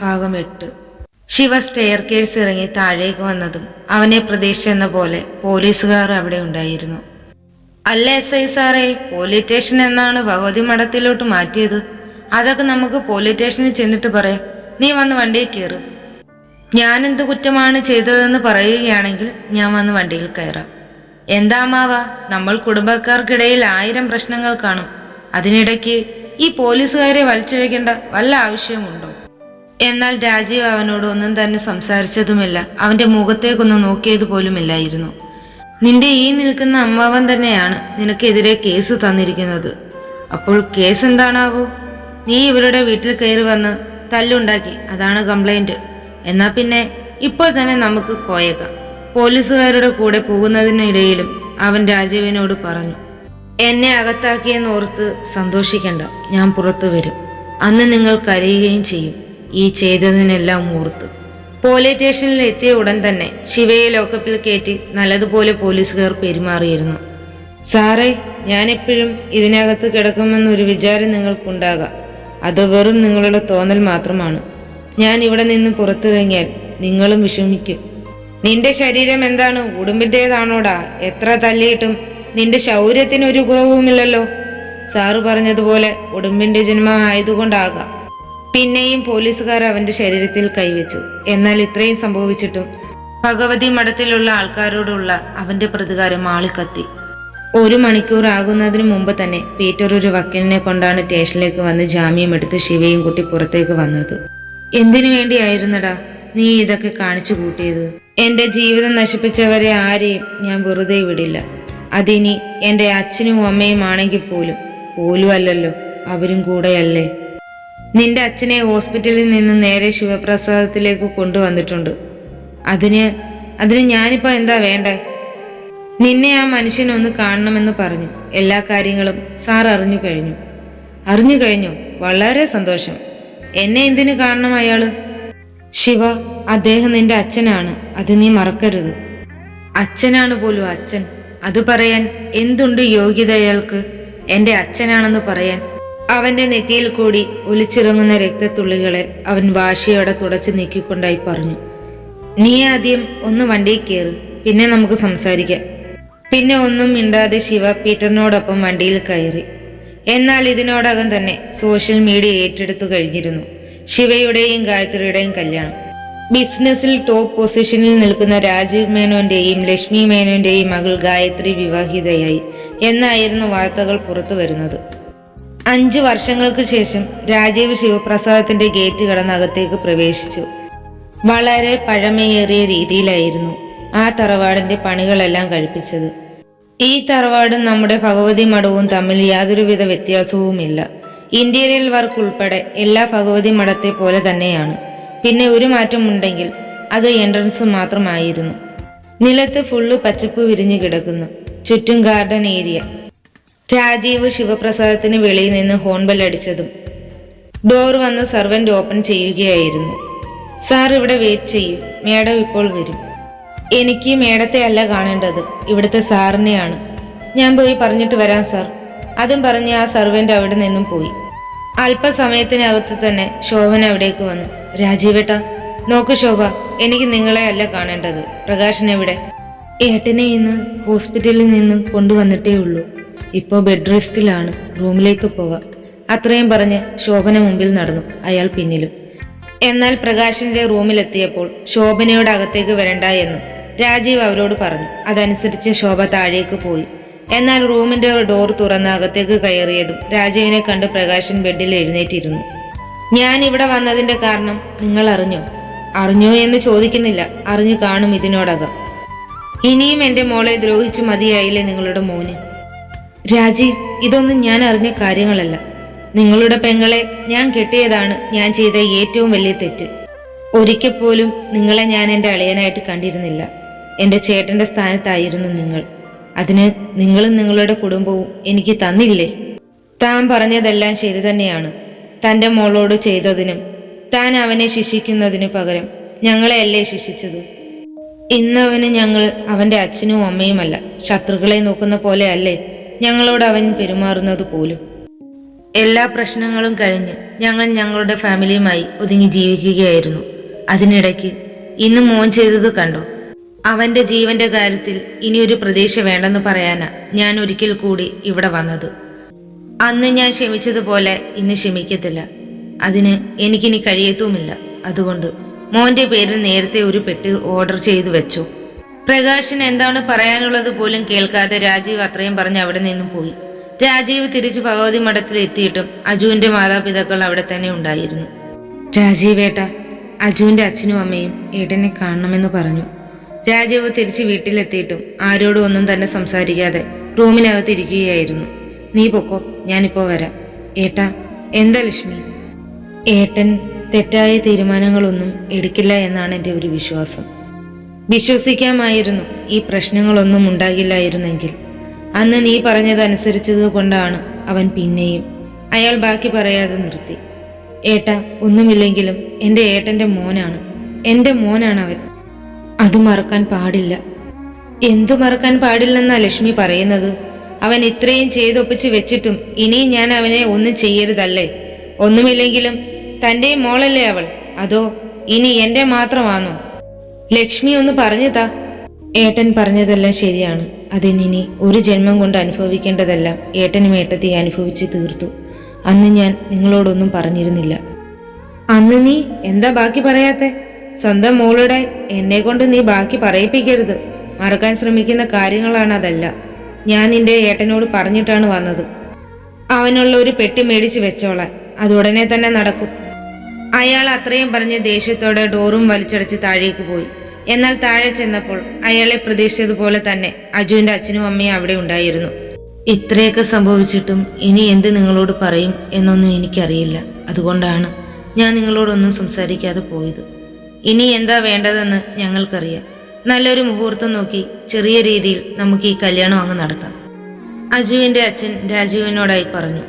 ഭാഗം എട്ട്. Shiva stair curse ഇറങ്ങി താഴേക്ക് വന്നതും അവനെ പ്രതീക്ഷിച്ചെന്ന പോലെ പോലീസുകാർ അവിടെ ഉണ്ടായിരുന്നു. അല്ല എസ് ഐ സാറേ പോലീസ് സ്റ്റേഷൻ എന്നാണ് ഭഗവതി മഠത്തിലോട്ട് മാറ്റിയത്. അതൊക്കെ നമുക്ക് പോലീസ് സ്റ്റേഷനിൽ ചെന്നിട്ട് പറയാം. നീ വന്ന് വണ്ടിയിൽ കയറ്. ഞാൻ എന്ത് കുറ്റമാണ് ചെയ്തതെന്ന് പറയുകയാണെങ്കിൽ ഞാൻ വന്ന് വണ്ടിയിൽ കയറാം. എന്താ മാവ നമ്മൾ കുടുംബക്കാർക്കിടയിൽ ആയിരം പ്രശ്നങ്ങൾ കാണും. അതിനിടയ്ക്ക് ഈ പോലീസുകാരെ വലിച്ചിഴക്കേണ്ട വല്ല ആവശ്യമുണ്ടോ എന്നാൽ രാജീവ് അവനോട് ഒന്നും തന്നെ സംസാരിച്ചതുമില്ല. അവന്റെ മുഖത്തേക്കൊന്നും നോക്കിയത് പോലുമില്ലായിരുന്നു. നിന്റെ ഈ നിൽക്കുന്ന അമ്മാവൻ തന്നെയാണ് നിനക്കെതിരെ കേസ് തന്നിരിക്കുന്നത്. അപ്പോൾ കേസ് എന്താണാവോ? നീ ഇവരുടെ വീട്ടിൽ കയറി വന്ന് തല്ലുണ്ടാക്കി അതാണ് കംപ്ലൈന്റ് എന്നാ പിന്നെ ഇപ്പോൾ തന്നെ നമുക്ക് പോയേക്കാം. പോലീസുകാരുടെ കൂടെ പോകുന്നതിനിടയിലും അവൻ രാജീവിനോട് പറഞ്ഞു എന്നെ അകത്താക്കിയെന്ന് ഓർത്ത് സന്തോഷിക്കണ്ട ഞാൻ പുറത്തു വരും. അന്ന് നിങ്ങൾ കരയുകയും ചെയ്യും. ഈ ചെയ്തതിനെല്ലാം ഓർത്ത്. പോലീസ് സ്റ്റേഷനിൽ എത്തിയ ഉടൻ തന്നെ ശിവയെ ലോക്കപ്പിൽ കയറ്റി നല്ലതുപോലെ പോലീസുകാർ പെരുമാറിയിരുന്നു. സാറേ ഞാനെപ്പോഴും ഇതിനകത്ത് കിടക്കുമെന്നൊരു വിചാരം നിങ്ങൾക്കുണ്ടാകാം. അത് വെറും നിങ്ങളുടെ തോന്നൽ മാത്രമാണ്. ഞാൻ ഇവിടെ നിന്ന് പുറത്തിറങ്ങിയാൽ നിങ്ങളും വിഷമിക്കും. നിന്റെ ശരീരം എന്താണ്? ഉടുമ്പിന്റേതാണോടാ എത്ര തല്ലിയിട്ടും നിന്റെ ശൗര്യത്തിന് ഒരു കുറവുമില്ലല്ലോ. സാറ് പറഞ്ഞതുപോലെ ഉടുമ്പിന്റെ ജന്മം ആയതുകൊണ്ടാകാം. പിന്നെയും പോലീസുകാർ അവന്റെ ശരീരത്തിൽ കൈവച്ചു. എന്നാൽ ഇത്രയും സംഭവിച്ചിട്ടും ഭഗവതി മഠത്തിലുള്ള ആൾക്കാരോടുള്ള അവന്റെ പ്രതികാരം ആളിക്കത്തി ഒരു മണിക്കൂർ ആകുന്നതിന് മുമ്പ് തന്നെ പീറ്റർ ഒരു വക്കീലിനെ കൊണ്ടാണ് സ്റ്റേഷനിലേക്ക് വന്ന് ജാമ്യം എടുത്ത് ശിവയും കുട്ടി പുറത്തേക്ക് വന്നത്. എന്തിനു വേണ്ടിയായിരുന്നടാ നീ ഇതൊക്കെ കാണിച്ചു കൂട്ടിയത്? എന്റെ ജീവിതം നശിപ്പിച്ചവരെ ആരെയും ഞാൻ വെറുതെ വിടില്ല. അതിനി എന്റെ അച്ഛനും അമ്മയും ആണെങ്കിൽ പോലും പോലും അല്ലല്ലോ അവരും കൂടെയല്ലേ? നിന്റെ അച്ഛനെ ഹോസ്പിറ്റലിൽ നിന്ന് നേരെ ശിവപ്രസാദത്തിലേക്ക് കൊണ്ടുവന്നിട്ടുണ്ട്. അതിന് അതിന് ഞാനിപ്പോ എന്താ വേണ്ടേ? നിന്നെ ആ മനുഷ്യനൊന്ന് കാണണമെന്ന് പറഞ്ഞു. എല്ലാ കാര്യങ്ങളും സാർ അറിഞ്ഞു കഴിഞ്ഞു. അറിഞ്ഞു കഴിഞ്ഞു. വളരെ സന്തോഷം. എന്നെ എന്തിനു കാണണം അയാൾ? ശിവ അദ്ദേഹം നിന്റെ അച്ഛനാണ്. അത് നീ മറക്കരുത്. അച്ഛനാണ് പോലും അച്ഛൻ. അത് പറയാൻ എന്തുണ്ട് യോഗ്യത അയാൾക്ക്? എന്റെ അച്ഛനാണെന്ന് പറയാൻ അവന്റെ നെറ്റിയിൽ കൂടി ഒലിച്ചിറങ്ങുന്ന രക്തത്തുള്ളികളെ അവൻ വാശിയോടെ തുടച്ചു നീക്കിക്കൊണ്ടായി പറഞ്ഞു നീ ആദ്യം ഒന്ന് വണ്ടിയിൽ കയറ് പിന്നെ നമുക്ക് സംസാരിക്കാം പിന്നെ ഒന്നും മിണ്ടാതെ ശിവ പീറ്ററിനോടൊപ്പം വണ്ടിയിൽ കയറി. എന്നാൽ ഇതിനോടകം തന്നെ സോഷ്യൽ മീഡിയ ഏറ്റെടുത്തു കഴിഞ്ഞിരുന്നു. ശിവയുടെയും ഗായത്രിയുടെയും കല്യാണം. ബിസിനസ്സിൽ ടോപ്പ് പൊസിഷനിൽ നിൽക്കുന്ന രാജീവ് മേനോന്റെയും ലക്ഷ്മി മേനോന്റെയും മകൾ ഗായത്രി വിവാഹിതയായി. എന്നായിരുന്നു വാർത്തകൾ പുറത്തു വരുന്നത്. അഞ്ചു വർഷങ്ങൾക്ക് ശേഷം രാജീവ് ശിവപ്രസാദത്തിന്റെ ഗേറ്റ് കടന്നകത്തേക്ക് പ്രവേശിച്ചു. വളരെ പഴമയേറിയ രീതിയിലായിരുന്നു ആ തറവാടിന്റെ പണികളെല്ലാം കഴിപ്പിച്ചത്. ഈ തറവാടും നമ്മുടെ ഭഗവതി മഠവും തമ്മിൽ യാതൊരുവിധ വ്യത്യാസവുമില്ല. ഇന്റീരിയൽ വർക്ക് ഉൾപ്പെടെ എല്ലാ ഭഗവതി മഠത്തെ പോലെ തന്നെയാണ്. പിന്നെ ഒരു മാറ്റമുണ്ടെങ്കിൽ അത് എൻട്രൻസ് മാത്രമായിരുന്നു. നിലത്ത് ഫുള്ള് പച്ചപ്പ് വിരിഞ്ഞു കിടക്കുന്നു. ചുറ്റും ഗാർഡൻ ഏരിയ. രാജീവ് ശിവപ്രസാദത്തിന് വെളിയിൽ നിന്ന് ഹോൺബെൽ അടിച്ചതും ഡോർ വന്ന് സർവന്റ് ഓപ്പൺ ചെയ്യുകയായിരുന്നു. സാർ ഇവിടെ വെയിറ്റ് ചെയ്യൂ. മേഡം ഇപ്പോൾ വരും. എനിക്ക് മേഡത്തെ അല്ല കാണേണ്ടത്. ഇവിടുത്തെ സാറിനെയാണ്. ഞാൻ പോയി പറഞ്ഞിട്ട് വരാം സാർ. അതും പറഞ്ഞ് ആ സർവന്റ് അവിടെ നിന്നും പോയി. അല്പസമയത്തിനകത്ത് തന്നെ ശോഭന അവിടേക്ക് വന്നു. രാജീവേട്ട നോക്ക് ശോഭ എനിക്ക് നിങ്ങളെ അല്ല കാണേണ്ടത്. പ്രകാശൻ എവിടെ? ഏട്ടനെ ഇന്ന് ഹോസ്പിറ്റലിൽ നിന്ന് കൊണ്ടുവന്നിട്ടേ ഉള്ളൂ. ഇപ്പോൾ ബെഡ് റെസ്റ്റിലാണ് റൂമിലേക്ക് പോകാം. അത്രയും പറഞ്ഞ് ശോഭന മുമ്പിൽ നടന്നു. അയാൾ പിന്നിലും. എന്നാൽ പ്രകാശിന്റെ റൂമിലെത്തിയപ്പോൾ ശോഭനയുടെ അകത്തേക്ക് വരണ്ട എന്നും രാജീവ് അവരോട് പറഞ്ഞു. അതനുസരിച്ച് ശോഭ താഴേക്ക് പോയി. എന്നാൽ റൂമിന്റെ ഡോർ തുറന്ന് അകത്തേക്ക് കയറിയതും രാജീവിനെ കണ്ട് പ്രകാശൻ ബെഡിൽ എഴുന്നേറ്റിരുന്നു. ഞാൻ ഇവിടെ വന്നതിന്റെ കാരണം നിങ്ങൾ അറിഞ്ഞോ? അറിഞ്ഞോ എന്ന് ചോദിക്കുന്നില്ല. അറിഞ്ഞു കാണും ഇതിനോടകം. ഇനിയും എന്റെ മോളെ ദ്രോഹിച്ചു മതിയായില്ലേ നിങ്ങളുടെ മോന്? രാജീവ് ഇതൊന്നും ഞാൻ അറിഞ്ഞ കാര്യങ്ങളല്ല. നിങ്ങളുടെ പെങ്ങളെ ഞാൻ കെട്ടിയതാണ് ഞാൻ ചെയ്ത ഏറ്റവും വലിയ തെറ്റ്. ഒരിക്കൽ പോലും നിങ്ങളെ ഞാൻ എന്റെ അളിയനായിട്ട് കണ്ടിരുന്നില്ല. എന്റെ ചേട്ടന്റെ സ്ഥാനത്തായിരുന്നു നിങ്ങൾ. അതിന് നിങ്ങളും നിങ്ങളുടെ കുടുംബവും എനിക്ക് തന്നില്ലേ? താൻ പറഞ്ഞതെല്ലാം ശരി തന്നെയാണ്. തന്റെ മോളോട് ചെയ്തതിനും താൻ അവനെ ശിക്ഷിക്കുന്നതിനു പകരം ഞങ്ങളെയല്ലേ ശിക്ഷിച്ചത്? ഇന്നവന് ഞങ്ങൾ അവന്റെ അച്ഛനും അമ്മയുമല്ല. ശത്രുക്കളെ നോക്കുന്ന പോലെ അല്ലേ? ഞങ്ങളോട് അവൻ പെരുമാറുന്നത് പോലും. എല്ലാ പ്രശ്നങ്ങളും കഴിഞ്ഞ് ഞങ്ങൾ ഞങ്ങളുടെ ഫാമിലിയുമായി ഒതുങ്ങി ജീവിക്കുകയായിരുന്നു. അതിനിടയ്ക്ക് ഇന്ന് മോൻ ചെയ്തത് കണ്ടോ? അവന്റെ ജീവന്റെ കാര്യത്തിൽ ഇനിയൊരു പ്രതീക്ഷ വേണ്ടെന്ന് പറയാനാ ഞാൻ ഒരിക്കൽ കൂടി ഇവിടെ വന്നത്. അന്ന് ഞാൻ ക്ഷമിച്ചതുപോലെ ഇന്ന് ക്ഷമിക്കത്തില്ല. അതിന് എനിക്കിനി കഴിയത്തുമില്ല. അതുകൊണ്ട് മോന്റെ പേരിൽ നേരത്തെ ഒരു പെട്ടി ഓർഡർ ചെയ്തു വെച്ചു. പ്രകാശന് എന്താണ് പറയാനുള്ളത് പോലും കേൾക്കാതെ രാജീവ് അത്രയും പറഞ്ഞ് അവിടെ നിന്നും പോയി. രാജീവ് തിരിച്ചു ഭഗവതി മഠത്തിൽ എത്തിയിട്ടും അജുവിന്റെ മാതാപിതാക്കൾ അവിടെ തന്നെ ഉണ്ടായിരുന്നു. രാജീവേട്ട അജുവിന്റെ അച്ഛനും അമ്മയും ഏട്ടനെ കാണണമെന്ന് പറഞ്ഞു. രാജീവ് തിരിച്ച് വീട്ടിലെത്തിയിട്ടും ആരോടും ഒന്നും തന്നെ സംസാരിക്കാതെ റൂമിനകത്ത് ഇരിക്കുകയായിരുന്നു. നീ പൊക്കോ ഞാനിപ്പോ വരാം. ഏട്ടാ എന്താ ലക്ഷ്മി? ഏട്ടൻ തെറ്റായ തീരുമാനങ്ങളൊന്നും എടുക്കില്ല എന്നാണ് എന്റെ ഒരു വിശ്വാസം. വിശ്വസിക്കാമായിരുന്നു. ഈ പ്രശ്നങ്ങളൊന്നും ഉണ്ടാകില്ലായിരുന്നെങ്കിൽ. അന്ന് നീ പറഞ്ഞതനുസരിച്ചത് കൊണ്ടാണ് അവൻ പിന്നെയും. അയാൾ ബാക്കി പറയാതെ നിർത്തി. ഏട്ടാ ഒന്നുമില്ലെങ്കിലും എന്റെ ഏട്ടന്റെ മോനാണ്. എന്റെ മോനാണ് അവൻ അത് മറക്കാൻ പാടില്ല. എന്തു മറക്കാൻ പാടില്ലെന്നാ ലക്ഷ്മി പറയുന്നത്? അവൻ ഇത്രയും ചെയ്തൊപ്പിച്ച് വെച്ചിട്ടും ഇനിയും ഞാൻ അവനെ ഒന്നും ചെയ്യരുതല്ലേ? ഒന്നുമില്ലെങ്കിലും തന്റെ മോളല്ലേ അവൾ? അതോ ഇനി എന്റെ മാത്രമാണോ? ലക്ഷ്മി ഒന്ന് പറഞ്ഞതാ. ഏട്ടൻ പറഞ്ഞതെല്ലാം ശരിയാണ്. അതിനി ഒരു ജന്മം കൊണ്ട് അനുഭവിക്കേണ്ടതെല്ലാം ഏട്ടനും ഏട്ടത്തി അനുഭവിച്ച് തീർത്തു. അന്ന് ഞാൻ നിങ്ങളോടൊന്നും പറഞ്ഞിരുന്നില്ല. അന്ന് നീ എന്താ ബാക്കി പറയാത്തെ? സ്വന്തം മോളുടെ എന്നെ കൊണ്ട് നീ ബാക്കി പറയിപ്പിക്കരുത്. മറക്കാൻ ശ്രമിക്കുന്ന കാര്യങ്ങളാണ് അതല്ല ഞാൻ നിന്റെ ഏട്ടനോട് പറഞ്ഞിട്ടാണ് വന്നത്. അവനുള്ള ഒരു പെട്ടി മേടിച്ച് വെച്ചോളാൻ. അത് ഉടനെ തന്നെ നടക്കും. അയാൾ അത്രയും പറഞ്ഞ് ദേഷ്യത്തോടെ ഡോറും വലിച്ചടച്ച് താഴേക്ക് പോയി. എന്നാൽ താഴെ ചെന്നപ്പോൾ അയാളെ പ്രതീക്ഷിച്ചതുപോലെ തന്നെ അജുവിന്റെ അച്ഛനും അമ്മയും അവിടെ ഉണ്ടായിരുന്നു. ഇത്രയൊക്കെ സംഭവിച്ചിട്ടും ഇനി എന്ത് നിങ്ങളോട് പറയും എന്നൊന്നും എനിക്കറിയില്ല. അതുകൊണ്ടാണ് ഞാൻ നിങ്ങളോടൊന്നും സംസാരിക്കാതെ പോയത്. ഇനി എന്താ വേണ്ടതെന്ന് ഞങ്ങൾക്കറിയാം. നല്ലൊരു മുഹൂർത്തം നോക്കി ചെറിയ രീതിയിൽ നമുക്ക് ഈ കല്യാണം അങ്ങ് നടത്താം. അജുവിന്റെ അച്ഛൻ രാജുവിനോടായി പറഞ്ഞു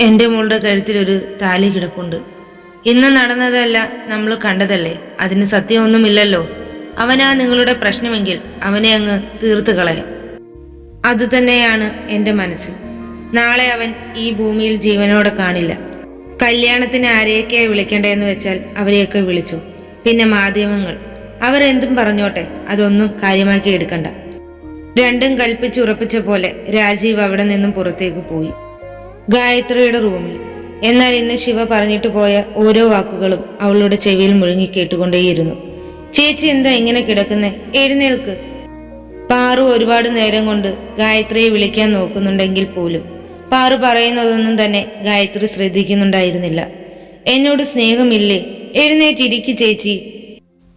എന്റെ മോളുടെ കഴുത്തിലൊരു താലി കിടപ്പുണ്ട്. ഇന്ന് നടന്നതല്ല നമ്മൾ കണ്ടതല്ലേ? അതിന് സത്യമൊന്നുമില്ലല്ലോ. അവനാ നിങ്ങളുടെ പ്രശ്നമെങ്കിൽ അവനെ അങ്ങ് തീർത്ത് കളയാം. അതുതന്നെയാണ് എന്റെ മനസ്സിൽ. നാളെ അവൻ ഈ ഭൂമിയിൽ ജീവനോടെ കാണില്ല. കല്യാണത്തിന് ആരെയൊക്കെ വിളിക്കേണ്ടതെന്ന് വെച്ചാൽ അവരെയൊക്കെ വിളിച്ചു. പിന്നെ മാധ്യമങ്ങൾ. അവരെന്തും പറഞ്ഞോട്ടെ അതൊന്നും കാര്യമാക്കി എടുക്കണ്ട. രണ്ടും കൽപ്പിച്ചുറപ്പിച്ച പോലെ രാജീവ് അവിടെ നിന്നും പുറത്തേക്ക് പോയി. ഗായത്രിയുടെ റൂമിൽ. എന്നാൽ ഇന്ന് ശിവ പറഞ്ഞിട്ട് പോയ ഓരോ വാക്കുകളും അവളുടെ ചെവിയിൽ മുഴുങ്ങി കേട്ടുകൊണ്ടേയിരുന്നു. ചേച്ചി എന്താ ഇങ്ങനെ കിടക്കുന്നേ? എഴുന്നേൽക്ക്. പാറു ഒരുപാട് നേരം കൊണ്ട് ഗായത്രിയെ വിളിക്കാൻ നോക്കുന്നുണ്ടെങ്കിൽ പോലും പാറു പറയുന്നതൊന്നും തന്നെ ഗായത്രി ശ്രദ്ധിക്കുന്നുണ്ടായിരുന്നില്ല. എന്നോട് സ്നേഹമില്ലേ? എഴുന്നേറ്റിരിക്കു ചേച്ചി.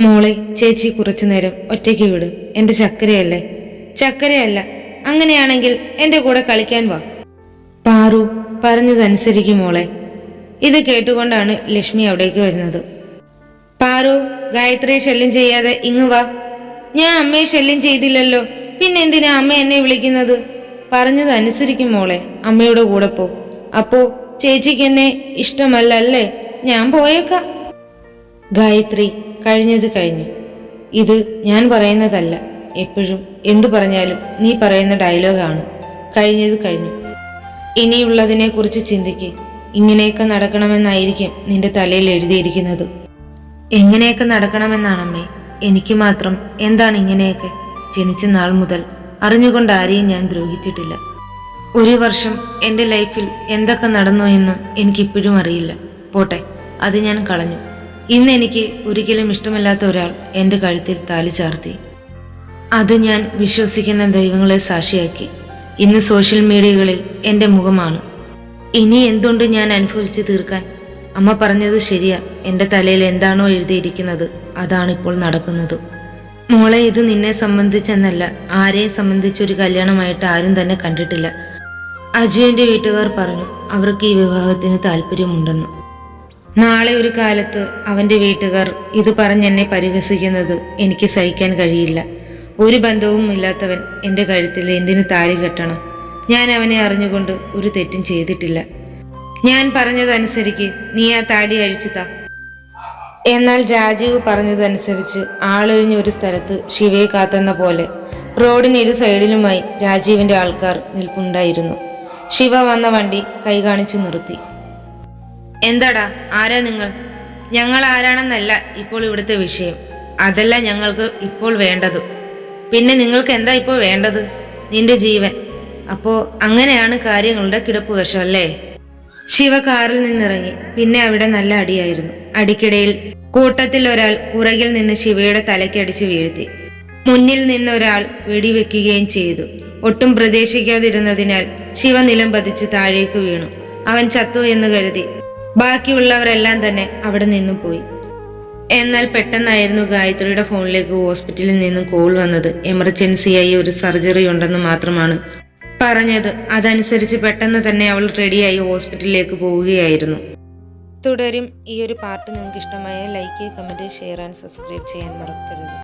മോളെ ചേച്ചി കുറച്ചു നേരം ഒറ്റയ്ക്ക് വിട്. എന്റെ ചക്കരയല്ലേ? ചക്കരയല്ല. അങ്ങനെയാണെങ്കിൽ എന്റെ കൂടെ കളിക്കാൻ വാ. പാറു പറഞ്ഞതനുസരിക്കും മോളെ. ഇത് കേട്ടുകൊണ്ടാണ് ലക്ഷ്മി അവിടേക്ക് വരുന്നത്. പാറു ഗായത്രിയെ ശല്യം ചെയ്യാതെ ഇങ്ങ് വാ. ഞാൻ അമ്മയെ ശല്യം ചെയ്തില്ലല്ലോ. പിന്നെ എന്തിനാ അമ്മ എന്നെ വിളിക്കുന്നത്? പറഞ്ഞത് അനുസരിക്കും മോളെ. അമ്മയുടെ കൂടെ പോ. അപ്പോ ചേച്ചിക്ക് എന്നെ ഇഷ്ടമല്ല അല്ലേ? ഞാൻ പോയേക്കാം. ഗായത്രി കഴിഞ്ഞത് കഴിഞ്ഞു. ഇത് ഞാൻ പറയുന്നതല്ല. എപ്പോഴും എന്തു പറഞ്ഞാലും നീ പറയുന്ന ഡയലോഗാണ്. കഴിഞ്ഞത് കഴിഞ്ഞു. ഇനിയുള്ളതിനെ കുറിച്ച് ചിന്തിക്ക്. ഇങ്ങനെയൊക്കെ നടക്കണമെന്നായിരിക്കും നിന്റെ തലയിൽ എഴുതിയിരിക്കുന്നത്. എങ്ങനെയൊക്കെ നടക്കണമെന്നാണമ്മേ? എനിക്ക് മാത്രം എന്താണ് ഇങ്ങനെയൊക്കെ? ജനിച്ച നാൾ മുതൽ അറിഞ്ഞുകൊണ്ട് ആരെയും ഞാൻ ദ്രോഹിച്ചിട്ടില്ല. ഒരു വർഷം എന്റെ ലൈഫിൽ എന്തൊക്കെ നടന്നു എന്ന് എനിക്കിപ്പോഴും അറിയില്ല. പോട്ടെ അത് ഞാൻ കളഞ്ഞു. ഇന്ന് എനിക്ക് ഒരിക്കലും ഇഷ്ടമില്ലാത്ത ഒരാൾ എന്റെ കഴുത്തിൽ താലി ചാർത്തി. അത് ഞാൻ വിശ്വസിക്കുന്ന ദൈവങ്ങളെ സാക്ഷിയാക്കി. ഇന്ന് സോഷ്യൽ മീഡിയകളിൽ എന്റെ മുഖമാണ്. ഇനി എന്തുണ്ട് ഞാൻ അനുഭവിച്ചു തീർക്കാൻ? അമ്മ പറഞ്ഞത് ശരിയാ. എന്റെ തലയിൽ എന്താണോ എഴുതിയിരിക്കുന്നത് അതാണ് ഇപ്പോൾ നടക്കുന്നത്. മോളെ ഇത് നിന്നെ സംബന്ധിച്ചെന്നല്ല ആരെയും സംബന്ധിച്ചൊരു കല്യാണമായിട്ട് ആരും തന്നെ കണ്ടിട്ടില്ല. അജുവിന്റെ വീട്ടുകാർ പറഞ്ഞു അവർക്ക് ഈ വിവാഹത്തിന് താല്പര്യമുണ്ടെന്ന് നാളെ ഒരു കാലത്ത് അവന്റെ വീട്ടുകാർ ഇത് പറഞ്ഞെന്നെ പരിഹസിക്കുന്നത് എനിക്ക് സഹിക്കാൻ കഴിയില്ല. ഒരു ബന്ധവും ഇല്ലാത്തവൻ എന്റെ കഴുത്തിൽ എന്തിനു താരി കെട്ടണം? ഞാൻ അവനെ അറിഞ്ഞുകൊണ്ട് ഒരു തെറ്റും ചെയ്തിട്ടില്ല. ഞാൻ പറഞ്ഞതനുസരിക്ക് നീ ആ താലി അഴിച്ചു താ എന്നാൽ രാജീവ് പറഞ്ഞതനുസരിച്ച് ആളൊഴിഞ്ഞ ഒരു സ്ഥലത്ത് ശിവയെ കാത്തെന്ന പോലെ റോഡിന് ഇരു സൈഡിലുമായി രാജീവിന്റെ ആൾക്കാർ നിൽപ്പുണ്ടായിരുന്നു. ശിവ വന്ന വണ്ടി കൈ കാണിച്ചു നിർത്തി. എന്താടാ? ആരാ നിങ്ങൾ? ഞങ്ങൾ ആരാണെന്നല്ല ഇപ്പോൾ ഇവിടുത്തെ വിഷയം. അതല്ല ഞങ്ങൾക്ക് ഇപ്പോൾ വേണ്ടത്. പിന്നെ നിങ്ങൾക്ക് എന്താ ഇപ്പോൾ വേണ്ടത്? നിന്റെ ജീവൻ. അപ്പോൾ അങ്ങനെയാണ് കാര്യങ്ങളുടെ കിടപ്പ് വശം അല്ലേ? ശിവ കാറിൽ നിന്നിറങ്ങി. പിന്നെ അവിടെ നല്ല അടിയായിരുന്നു. അടിക്കിടയിൽ കൂട്ടത്തിൽ ഒരാൾ പുറകിൽ നിന്ന് ശിവയുടെ തലയ്ക്കടിച്ച് വീഴ്ത്തി. മുന്നിൽ നിന്നൊരാൾ വെടിവെക്കുകയും ചെയ്തു. ഒട്ടും പ്രതീക്ഷിക്കാതിരുന്നതിനാൽ ശിവ നിലം പതിച്ചു താഴേക്ക് വീണു. അവൻ ചത്തു എന്ന് കരുതി. ബാക്കിയുള്ളവരെല്ലാം തന്നെ അവിടെ നിന്നും പോയി. എന്നാൽ പെട്ടെന്നായിരുന്നു ഗായത്രിയുടെ ഫോണിലേക്ക് ഹോസ്പിറ്റലിൽ നിന്നും കോൾ വന്നത്. എമർജൻസിയായി ഒരു സർജറി ഉണ്ടെന്ന് മാത്രമാണ് പറഞ്ഞത്. അതനുസരിച്ച് പെട്ടെന്ന് തന്നെ അവൾ റെഡിയായി ഹോസ്പിറ്റലിലേക്ക് പോവുകയായിരുന്നു. തുടരും ഈ ഒരു പാർട്ട്. നിങ്ങൾക്ക് ഇഷ്ടമായ like comment share and subscribe ചെയ്യാൻ മറക്കരുത്.